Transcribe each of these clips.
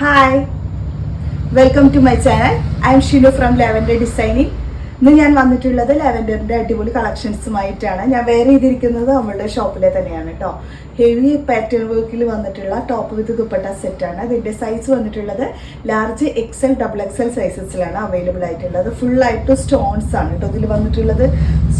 Hi welcome to my channel I am Shinu from lavender designing ഇന്ന് ഞാൻ വന്നിട്ടുള്ളത് ലെവൻഡറിന്റെ അടിപൊളി കളക്ഷൻസുമായിട്ടാണ് ഞാൻ വേറെ ചെയ്തിരിക്കുന്നത് നമ്മളുടെ ഷോപ്പിലെ തന്നെയാണ് കേട്ടോ ഹെവി പാറ്റേൺ വർക്കിൽ വന്നിട്ടുള്ള ടോപ്പ് വിത്ത് ദുപ്പട്ട സെറ്റാണ് അതിന്റെ സൈസ് വന്നിട്ടുള്ളത് ലാർജ് എക്സൽ ഡബിൾ എക്സൽ സൈസസിലാണ് അവൈലബിൾ ആയിട്ടുള്ളത്. ഫുൾ ആയിട്ട് സ്റ്റോൺസ് ആണ് കേട്ടോ ഇതിൽ വന്നിട്ടുള്ളത്.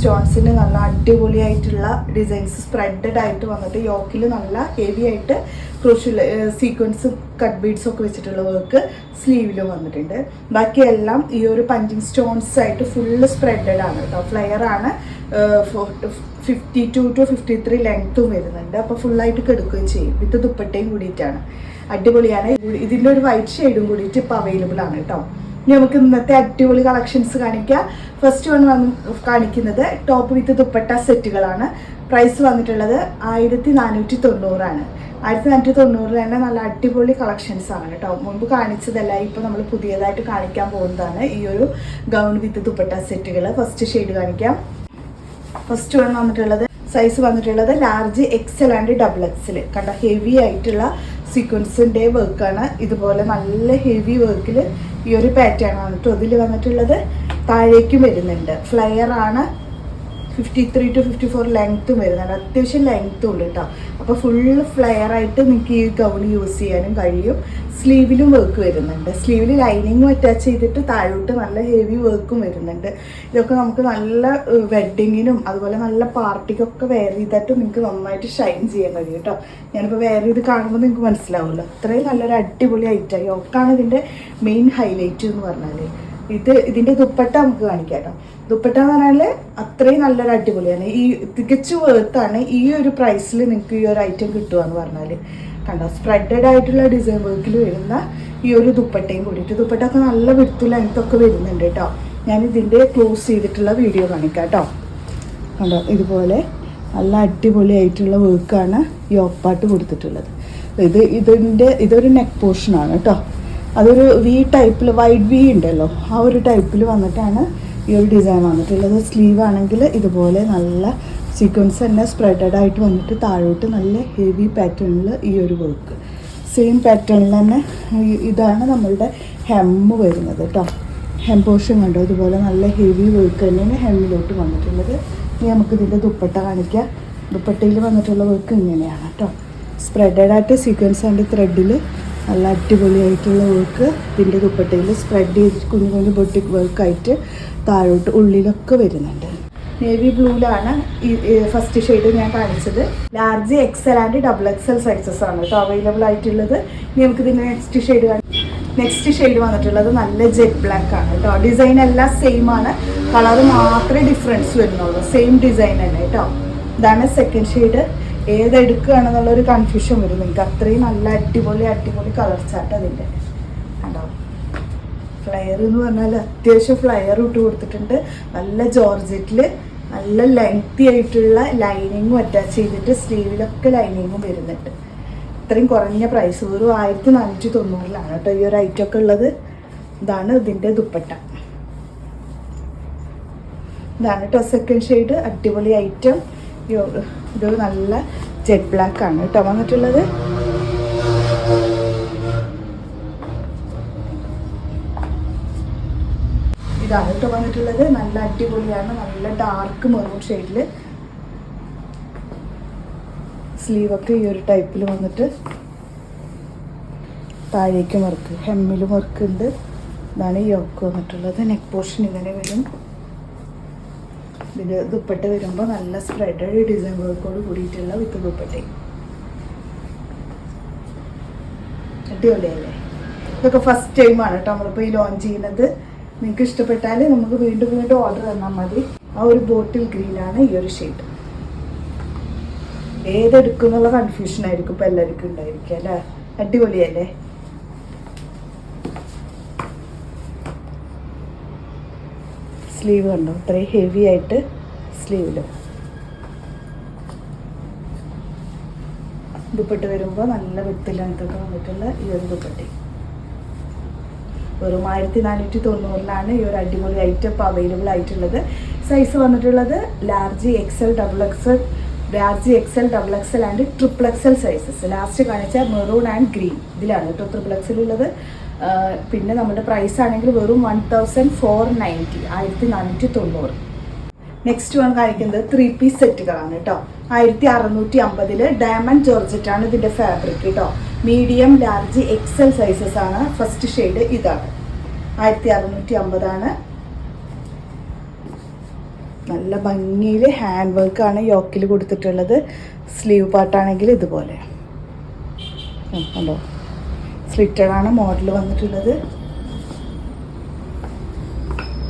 സ്റ്റോൺസിന് നല്ല അടിപൊളിയായിട്ടുള്ള ഡിസൈൻസ് സ്പ്രെഡഡ് ആയിട്ട് വന്നിട്ട് യോക്കിൽ നല്ല ഹെവി ആയിട്ട് ക്രൂഷ്യൽ സീക്വൻസും കട്ട് ബീഡ്സ് ഒക്കെ വെച്ചിട്ടുള്ള വർക്ക് സ്ലീവിൽ വന്നിട്ടുണ്ട്. ബാക്കിയെല്ലാം ഈ ഒരു പഞ്ചിങ് സ്റ്റോൺസ് ആയിട്ട് ഫുള്ള് സ്പ്രെഡഡ് ആണ് കേട്ടോ ഫ്ലെയർ ആണ് fifty two two fifty three ലെങ്ത്തും വരുന്നുണ്ട്. അപ്പോൾ ഫുള്ളായിട്ട് കെടുക്കുകയും ചെയ്യും. വിത്ത് ദുപ്പട്ടയും കൂടിയിട്ടാണ്. അടിപൊളിയാണ്. ഇതിന്റെ ഒരു വൈറ്റ് ഷെയ്ഡും കൂടിയിട്ട് ഇപ്പോൾ അവൈലബിൾ ആണ് കേട്ടോ ഇനി നമുക്ക് ഇന്നത്തെ അടിപൊളി കളക്ഷൻസ് കാണിക്കാം. ഫസ്റ്റ് വൺ വന്ന് കാണിക്കുന്നത് ടോപ്പ് വിത്ത് ദുപ്പട്ട സെറ്റുകളാണ് പ്രൈസ് വന്നിട്ടുള്ളത് ആയിരത്തി നാനൂറ്റി തൊണ്ണൂറാണ് ആയിരത്തി നാനൂറ്റി തൊണ്ണൂറിൽ തന്നെ നല്ല അടിപൊളി കളക്ഷൻസ് ആണ് കേട്ടോ. മുമ്പ് കാണിച്ചതല്ല ഇപ്പോൾ നമ്മൾ പുതിയതായിട്ട് കാണിക്കാൻ പോകുന്നതാണ് ഈ ഒരു ഗൗൺ വിത്ത് ദുപ്പട്ട സെറ്റുകൾ ഫസ്റ്റ് ഷെയ്ഡ് കാണിക്കാം. ഫസ്റ്റ് വൺ വന്നിട്ടുള്ളത് സൈസ് വന്നിട്ടുള്ളത് large XL and double XL കണ്ട ഹെവി ആയിട്ടുള്ള സീക്വൻസിന്റെ വർക്കാണ് ഇതുപോലെ നല്ല ഹെവി വർക്കിൽ ഈ ഒരു പാറ്റേൺ ആണ് കേട്ടോ. ഇതിൽ വന്നിട്ടുള്ളത് താഴേക്കും വരുന്നുണ്ട്. ഫ്ലയർ ആണ്. Fifty three two fifty four ലെങ്ത്തും വരുന്നുണ്ട്. അത്യാവശ്യം ലെങ്ത്തും ഉണ്ട് കേട്ടോ അപ്പോൾ ഫുള്ള് ഫ്ലെയർ ആയിട്ട് നിങ്ങൾക്ക് ഈ ഗൗൺ യൂസ് ചെയ്യാനും കഴിയും. സ്ലീവിലും വർക്ക് വരുന്നുണ്ട്. സ്ലീവിൽ ലൈനിങ്ങും അറ്റാച്ച് ചെയ്തിട്ട് താഴോട്ട് നല്ല ഹെവി വർക്കും വരുന്നുണ്ട്. ഇതൊക്കെ നമുക്ക് നല്ല വെഡ്ഡിങ്ങിനും അതുപോലെ നല്ല പാർട്ടിക്കൊക്കെ വെയർ ചെയ്തിട്ട് നിങ്ങൾക്ക് നന്നായിട്ട് ഷൈൻ ചെയ്യാൻ കഴിയും കേട്ടോ ഞാനിപ്പോൾ വെയർ ചെയ്ത് കാണുമ്പോൾ നിങ്ങൾക്ക് മനസ്സിലാവുമല്ലോ. അത്രയും നല്ലൊരു അടിപൊളി ഐറ്റം യോക്കാണ് ഇതിന്റെ മെയിൻ ഹൈലൈറ്റ് എന്ന് പറഞ്ഞാൽ ഇത് ഇതിന്റെ ദുപ്പട്ട നമുക്ക് കാണിക്കാം കേട്ടോ ദുപ്പട്ട എന്ന് പറഞ്ഞാൽ അത്രയും നല്ലൊരു അടിപൊളിയാണ്. ഈ തികച്ചു വേർത്താണ് ഈ ഒരു പ്രൈസിൽ നിങ്ങൾക്ക് ഈ ഒരു ഐറ്റം കിട്ടുക എന്ന് പറഞ്ഞാൽ കണ്ടോ? സ്പ്രെഡഡ് ആയിട്ടുള്ള ഡിസൈൻ വർക്കിൽ വരുന്ന ഈ ഒരു ദുപ്പട്ടയും കൂടിയിട്ട്. ദുപ്പട്ട ഒക്കെ നല്ല വിടുത്തു ലെങ്ത്തൊക്കെ വരുന്നുണ്ട് കേട്ടോ ഞാൻ ഇതിന്റെ ക്ലോസ് ചെയ്തിട്ടുള്ള വീഡിയോ കാണിക്കാം കേട്ടോ കണ്ടോ? ഇതുപോലെ നല്ല അടിപൊളി അടിപൊളിയായിട്ടുള്ള വർക്കാണ് ഈ ഒപ്പാട്ട് കൊടുത്തിട്ടുള്ളത്. ഇത് ഇതിന്റെ ഇതൊരു നെക്ക് പോർഷനാണ് കേട്ടോ അതൊരു വി ടൈപ്പിൽ വൈഡ് വി ഉണ്ടല്ലോ. ആ ഒരു ടൈപ്പിൽ വന്നിട്ടാണ് ഈ ഒരു ഡിസൈൻ വന്നിട്ടുള്ളത്. സ്ലീവ് ആണെങ്കിൽ ഇതുപോലെ നല്ല സീക്വൻസ് തന്നെ സ്പ്രെഡഡ് ആയിട്ട് വന്നിട്ട് താഴോട്ട് നല്ല ഹെവി പാറ്റേണിൽ ഈ ഒരു വർക്ക് സെയിം പാറ്റേണിൽ തന്നെ ഇതാണ് നമ്മളുടെ ഹെമ്മ് വരുന്നത് കേട്ടോ ഹെം പോർഷൻ കണ്ടോ? ഇതുപോലെ നല്ല ഹെവി വർക്ക് തന്നെയാണ് ഹെമ്മിലോട്ട് വന്നിട്ടുള്ളത്. ഇനി നമുക്ക് ഇതിന്റെ ദുപ്പട്ട കാണിക്കാം. ദുപ്പട്ടയിൽ വന്നിട്ടുള്ള വർക്ക് ഇങ്ങനെയാണ് കേട്ടോ സ്പ്രെഡഡ് ആയിട്ട് സീക്വൻസ് ആൻഡ് ത്രെഡിൽ നല്ല അടിപൊളിയായിട്ടുള്ള വർക്ക് ഇതിന്റെ ദുപ്പട്ടയിൽ സ്പ്രെഡ് ചെയ്തിട്ട് കുഞ്ഞു കുഞ്ഞു ബൊട്ടിക് വർക്കായിട്ട് താഴോട്ട് ഉള്ളിലൊക്കെ വരുന്നുണ്ട്. നേവി ബ്ലൂവിലാണ് ഈ ഫസ്റ്റ് ഷെയ്ഡ് ഞാൻ കാണിച്ചത്. Large XL and double XL sizes ആണ് കേട്ടോ അവൈലബിൾ ആയിട്ടുള്ളത്. ഇനി നമുക്ക് ഇതിന്റെ നെക്സ്റ്റ് ഷെയ്ഡ് നെക്സ്റ്റ് ഷെയ്ഡ് വന്നിട്ടുള്ളത് നല്ല ജെറ്റ് ബ്ലാക്ക് ആണ് കേട്ടോ ഡിസൈൻ എല്ലാം സെയിം ആണ്. കളർ മാത്രമേ ഡിഫറൻസ് വരുന്നുള്ളൂ. സെയിം ഡിസൈൻ തന്നെ കേട്ടോ ഇതാണ് സെക്കൻഡ് ഷെയ്ഡ് ഏതെടുക്കുകയാണെന്നുള്ള ഒരു കൺഫ്യൂഷൻ വരും. നിങ്ങൾക്ക് അത്രയും നല്ല അടിപൊളി അടിപൊളി കളർ ചാർട്ട് അതിന്റെ കണ്ടോ? ഫ്ലയർ എന്ന് പറഞ്ഞാൽ അത്യാവശ്യം ഫ്ലയർ ഇട്ട് കൊടുത്തിട്ടുണ്ട്. നല്ല ജോർജറ്റിൽ നല്ല ലെങ്തി ആയിട്ടുള്ള ലൈനിങ്ങും അറ്റാച്ച് ചെയ്തിട്ട് സ്ലീവിലൊക്കെ ലൈനിങ്ങും വരുന്നുണ്ട്. ഇത്രയും കുറഞ്ഞ പ്രൈസ് വെറും ആയിരത്തി നാനൂറ്റി തൊണ്ണൂറിലാണ് കേട്ടോ ഈ ഒരു ഐറ്റം ഒക്കെ ഉള്ളത്. ഇതാണ് ഇതിന്റെ ദുപ്പട്ട. ഇതാണ് കേട്ടോ സെക്കൻഡ് ഷെയ്ഡ് അടിപൊളി ഐറ്റം ഇത് നല്ല ജെറ്റ് ബ്ലാക്ക് ആണ് കേട്ടോ. വന്നിട്ടുള്ളത്? ഇതാണ് കേട്ടോ വന്നിട്ടുള്ളത്. നല്ല അടിപൊളിയാണ്. നല്ല ഡാർക്ക് മെറൂൺ ഷെയ്ഡിൽ സ്ലീവൊക്കെ ഈ ഒരു ടൈപ്പിൽ വന്നിട്ട് താഴേക്കും വർക്ക് ഹെമ്മിലും വർക്ക് ഉണ്ട്. ഇതാണ് ഈ യോക്ക് വന്നിട്ടുള്ളത്. നെക്ക് പോർഷൻ ഇങ്ങനെ വരും. ഇതിൽ ദുപ്പട്ട വരുമ്പോൾ നല്ല സ്പ്രെഡ് ഡിസൈൻ വർക്കോട് കൂടിയിട്ടുള്ള വിത്ത് ദുപ്പട്ടയും. അടിപൊളിയല്ലേ? ഇതൊക്കെ ഫസ്റ്റ് ടൈമാണ് കേട്ടോ നമ്മളിപ്പോൾ ഈ ലോഞ്ച് ചെയ്യുന്നത്. നിങ്ങൾക്ക് ഇഷ്ടപ്പെട്ടാൽ നമുക്ക് വീണ്ടും വീണ്ടും ഓർഡർ തന്നാൽ മതി. ആ ഒരു ബോട്ടിൽ ഗ്രീനാണ് ഈ ഒരു ഷെയ്ഡ് ഏതെടുക്കും എന്നുള്ള കൺഫ്യൂഷൻ ആയിരിക്കും ഇപ്പം എല്ലാവർക്കും ഉണ്ടായിരിക്കുക അല്ലേ? അടിപൊളിയല്ലേ? സ്ലീവ് കണ്ടോ? ഇത്രയും ഹെവി ആയിട്ട് സ്ലീവിൽ ദുപ്പട്ട് വരുമ്പോൾ നല്ല വിത്തിലൊക്കെ വന്നിട്ടുള്ള ഈ ഒരു ദുപ്പട്ടി. വെറും ആയിരത്തി നാനൂറ്റി തൊണ്ണൂറിലാണ് ഈ ഒരു അടിപൊളി ഐറ്റം ഇപ്പോൾ അവൈലബിൾ ആയിട്ടുള്ളത്. സൈസ് വന്നിട്ടുള്ളത് large XL double XL large XL double XL and triple XL sizes last കാണിച്ച മെറൂൺ ആൻഡ് ഗ്രീൻ ഇതിലാണ് കേട്ടോ ട്രിപ്പിൾ എക്സൽ ഉള്ളത്. പിന്നെ നമ്മുടെ പ്രൈസ് ആണെങ്കിൽ വെറും വൺ തൗസൻഡ് ഫോർ നയന്റി ആയിരത്തി നാനൂറ്റി തൊണ്ണൂറ് നെക്സ്റ്റ് വൺ കാണിക്കുന്നത് ത്രീ പീസ് സെറ്റുകളാണ് കേട്ടോ ആയിരത്തി അറുന്നൂറ്റി അമ്പതിൽ ഡയമണ്ട് ജോർജറ്റ് ആണ് ഇതിന്റെ ഫാബ്രിക് കേട്ടോ മീഡിയം ലാർജ് എക്സൽ സൈസസ് ആണ്. ഫസ്റ്റ് ഷെയ്ഡ് ഇതാണ്. ആയിരത്തി അറുന്നൂറ്റി അമ്പതാണ് നല്ല ഭംഗിയിൽ ഹാൻഡ് വർക്ക് ആണ് യോക്കിൽ കൊടുത്തിട്ടുള്ളത്. സ്ലീവ് പാർട്ടാണെങ്കിൽ ഇതുപോലെ. കണ്ടോ? സ്ലിറ്റഡ് ആണ് മോഡൽ വന്നിട്ടുള്ളത്.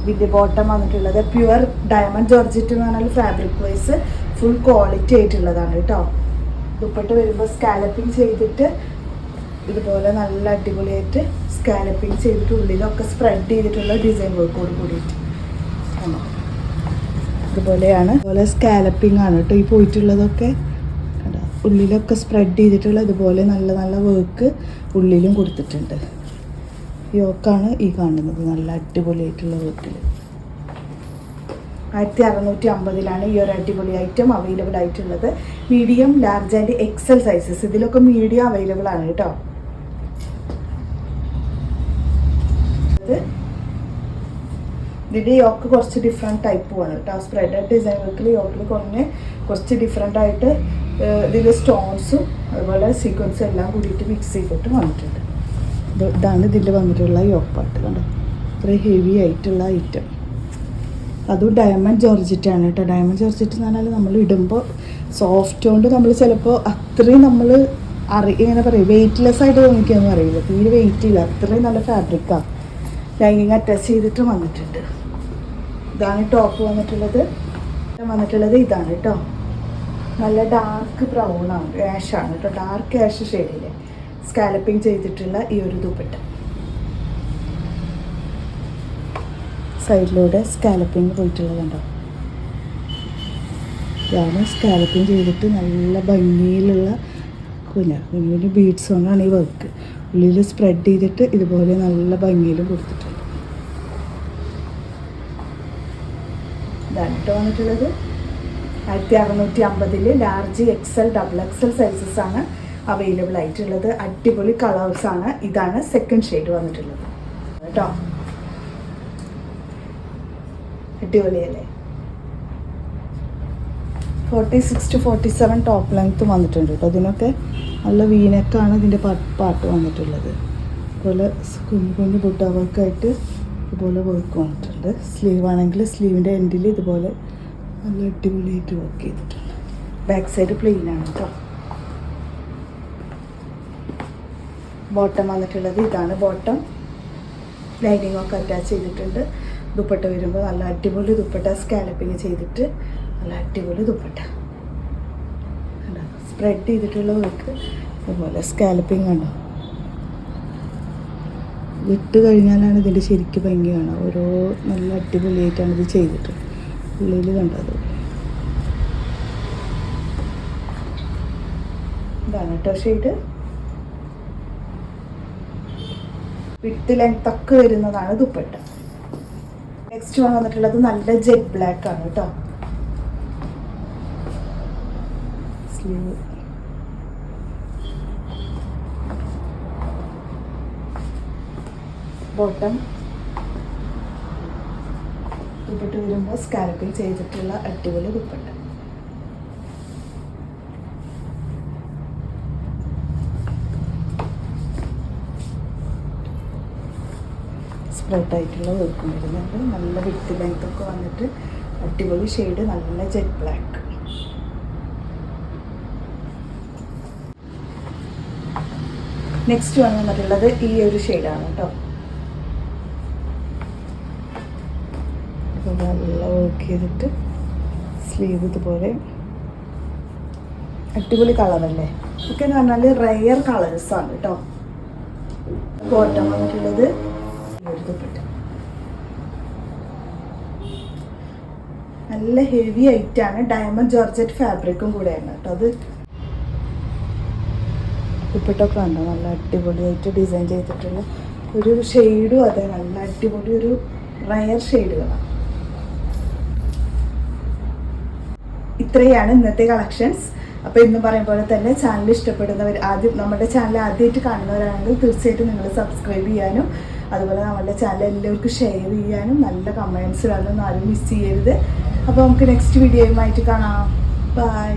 വിത്ത് ബോട്ടം വന്നിട്ടുള്ളത്. പ്യുവർ ഡയമണ്ട് ജോർജറ്റ് എന്ന് പറഞ്ഞാൽ ഫാബ്രിക് വൈസ് ഫുൾ ക്വാളിറ്റി ആയിട്ടുള്ളതാണ് കേട്ടോ. ദുപ്പട്ട് വരുമ്പോൾ സ്കാലപ്പിംഗ് ചെയ്തിട്ട് ഇതുപോലെ നല്ല അടിപൊളിയായിട്ട് സ്കാലപ്പിംഗ് ചെയ്തിട്ട് ഉള്ളിലൊക്കെ സ്പ്രെഡ് ചെയ്തിട്ടുള്ള ഡിസൈൻ വർക്കോട് കൂടിയിട്ട്. ഇതുപോലെയാണ്. അതുപോലെ സ്കാലപ്പിംഗ് ആണ് കേട്ടോ ഈ പോയിട്ടുള്ളതൊക്കെ? ഉള്ളിലൊക്കെ സ്പ്രെഡ് ചെയ്തിട്ടുള്ള ഇതുപോലെ നല്ല നല്ല വർക്ക് ഉള്ളിലും കൊടുത്തിട്ടുണ്ട്. യോക്കാണ് ഈ കാണുന്നത്. നല്ല അടിപൊളിയായിട്ടുള്ള വർക്കിൽ ആയിരത്തി അറുന്നൂറ്റി അമ്പതിലാണ് ഈ ഒരു അടിപൊളി ഐറ്റം അവൈലബിൾ ആയിട്ടുള്ളത്. Medium large and XL sizes ഇതിലൊക്കെ മീഡിയം അവൈലബിൾ ആണ് കേട്ടോ. ഇത് ഇതിന്റെ യോക്ക് കുറച്ച് ഡിഫറെന്റ് ടൈപ്പ് ആണ് കേട്ടോ. സ്പ്രെഡ് ഡിസൈൻ വർക്കിൽ യോക്കിൽ കുറഞ്ഞ് കുറച്ച് ഡിഫറെന്റ് ആയിട്ട് ഇതിൽ സ്റ്റോൺസും അതുപോലെ സീക്വൻസും എല്ലാം കൂടിയിട്ട് മിക്സ് ചെയ്തിട്ട് വന്നിട്ടുണ്ട്. ഇത് ഇതാണ് ഇതിൽ വന്നിട്ടുള്ള യോക്ക് കണ്ടോ? ഇത്ര ഹെവി ആയിട്ടുള്ള ഐറ്റം അതും ഡയമണ്ട് ജോർജറ്റ് ആണ് കേട്ടോ. ഡയമണ്ട് ജോർജറ്റ് എന്ന് പറഞ്ഞാൽ നമ്മൾ ഇടുമ്പോൾ സോഫ്റ്റ് കൊണ്ട് നമ്മൾ ചിലപ്പോൾ അത്രയും നമ്മൾ അറി ഇങ്ങനെ പറയും വെയിറ്റ്ലെസ് ആയിട്ട് തോന്നിക്കാന്ന് പറയില്ല. തീരെ വെയിറ്റ് ഇല്ല. അത്രയും നല്ല ഫാബ്രിക്കാണ് ലൈനിങ് അറ്റാച്ച് ചെയ്തിട്ട് വന്നിട്ടുണ്ട്. ഇതാണ് ടോപ്പ് വന്നിട്ടുള്ളത്. വന്നിട്ടുള്ളത് ഇതാണ് കേട്ടോ. നല്ല ഡാർക്ക് ബ്രൗൺ ആണ് ആഷ് ആണ് കേട്ടോ ഡാർക്ക് ആഷ് ഷെയ്ഡിൽ സ്കാലപ്പിംഗ് ചെയ്തിട്ടുള്ള ഈ ഒരു ദുപ്പട്ട. സൈഡിലൂടെ സ്കാലപ്പിംഗ് പോയിട്ടുള്ളതുണ്ടോ ഞാൻ സ്കാലപ്പിംഗ് ചെയ്തിട്ട് നല്ല ഭംഗിയിലുള്ള കുഞ്ഞു കുഞ്ഞു ബീഡ്സ് കൊണ്ടാണ് ഈ വർക്ക് ഉള്ളിൽ സ്പ്രെഡ് ചെയ്തിട്ട് ഇതുപോലെ നല്ല ഭംഗിയിൽ കൊടുത്തിട്ടുണ്ട്. ഇതാണ് കേട്ടോ വന്നിട്ടുള്ളത്. ആയിരത്തി അറുന്നൂറ്റി അമ്പതിൽ large XL double XL sizes ആണ് അവൈലബിൾ ആയിട്ടുള്ളത്. അടിപൊളി കളേഴ്സ് ആണ്. ഇതാണ് സെക്കൻഡ് ഷെയ്ഡ് വന്നിട്ടുള്ളത്. കേട്ടോ? അടിപൊളിയല്ലേ? Forty six to forty seven top length വന്നിട്ടുണ്ട് കേട്ടോ അതിനൊക്കെ നല്ല വീനക്കാണ് ഇതിന്റെ പാട്ട് വന്നിട്ടുള്ളത്. അതുപോലെ കുഞ്ഞു കുഞ്ഞു ബുട്ട വർക്കായിട്ട് ഇതുപോലെ വർക്ക് വന്നിട്ടുണ്ട്. സ്ലീവ് ആണെങ്കിൽ സ്ലീവിന്റെ എൻഡിൽ ഇതുപോലെ നല്ല അടിപൊളിയായിട്ട് വർക്ക് ചെയ്തിട്ടുണ്ട്. ബാക്ക് സൈഡ് പ്ലെയിൻ ആണ് കേട്ടോ ബോട്ടം വന്നിട്ടുള്ളത് ഇതാണ് ബോട്ടം ലൈനിങ് ഒക്കെ അറ്റാച്ച് ചെയ്തിട്ടുണ്ട്. ദുപ്പട്ട വരുമ്പോൾ നല്ല അടിപൊളി ദുപ്പട്ട സ്കാലപ്പിങ് ചെയ്തിട്ട് നല്ല അടിപൊളി ദുപ്പട്ട. സ്പ്രെഡ് ചെയ്തിട്ടുള്ള വർക്ക് അതുപോലെ സ്കാലപ്പിങ് കണ്ടോ ഇട്ട് കഴിഞ്ഞാലാണ് ഇതിന്റെ ശരിക്കും ഭംഗി ഓരോ നല്ല അടിപൊളിയായിട്ടാണ് ഇത് ചെയ്തിട്ട് ഉള്ളിൽ കണ്ടത്. ഇതാണ് കേട്ടോ ഷെയ്ഡ്. വിട്ട് ലെങ്ത് തക്ക് വരുന്നതാണ് ദുപ്പട്ട. നെക്സ്റ്റ് വന്നിട്ടുള്ളത് നല്ല ജെറ്റ് ബ്ലാക്ക് ആണ് കേട്ടോ സ്ലീവ് ബോട്ടം ദുപ്പട്ട വരുമ്പോൾ സ്കാലപ്പിംഗ് ചെയ്തിട്ടുള്ള അടിപൊളി ദുപ്പട്ട സ്പ്രെഡ് ആയിട്ടുള്ള വർക്കും വരുന്നുണ്ട്. നല്ല വിത്ത് ലെങ്ത് ഒക്കെ വന്നിട്ട് അടിപൊളി ഷെയ്ഡ് നല്ല ജെറ്റ് ബ്ലാക്ക് നെക്സ്റ്റ് വന്നിട്ടുള്ളത് ഈ ഒരു ഷെയ്ഡാണ് കേട്ടോ ഇതുപോലെ നല്ല വർക്ക് ചെയ്തിട്ട് സ്ലീവ് ഇതുപോലെ അടിപൊളി കളറല്ലേ ഇതൊക്കെ എന്ന് പറഞ്ഞാൽ റയർ കളേഴ്സാണ് കേട്ടോ ബോട്ടം വന്നിട്ടുള്ളത് നല്ല ഹെവി ആണ്. ഡയമണ്ട് ജോർജറ്റ് ഫാബ്രിക്കും കൂടെയാണ് കേട്ടോ അത്. ദുപ്പട്ടൊക്കെ ഉണ്ടോ നല്ല അടിപൊളിയായിട്ട് ഡിസൈൻ ചെയ്തിട്ടുള്ള ഒരു ഷെയ്ഡും അതെ. നല്ല അടിപൊളി ഒരു റയർ ഷെയ്ഡുകളാണ് ഇത്രയാണ് ഇന്നത്തെ കളക്ഷൻസ്. അപ്പോൾ ഇന്ന് പറയും പോലെ തന്നെ ചാനൽ ഇഷ്ടപ്പെടുന്നവർ ആദ്യം നമ്മുടെ ചാനൽ ആദ്യമായിട്ട് കാണുന്നവരാണെങ്കിൽ തീർച്ചയായിട്ടും നിങ്ങൾ സബ്സ്ക്രൈബ് ചെയ്യാനും അതുപോലെ നമ്മുടെ ചാനൽ എല്ലാവർക്കും ഷെയർ ചെയ്യാനും നല്ല കമൻസ് ഇടാനും ആരും മിസ് ചെയ്യരുത്. അപ്പോൾ നമുക്ക് നെക്സ്റ്റ് വീഡിയോയുമായിട്ട് കാണാം. ബൈ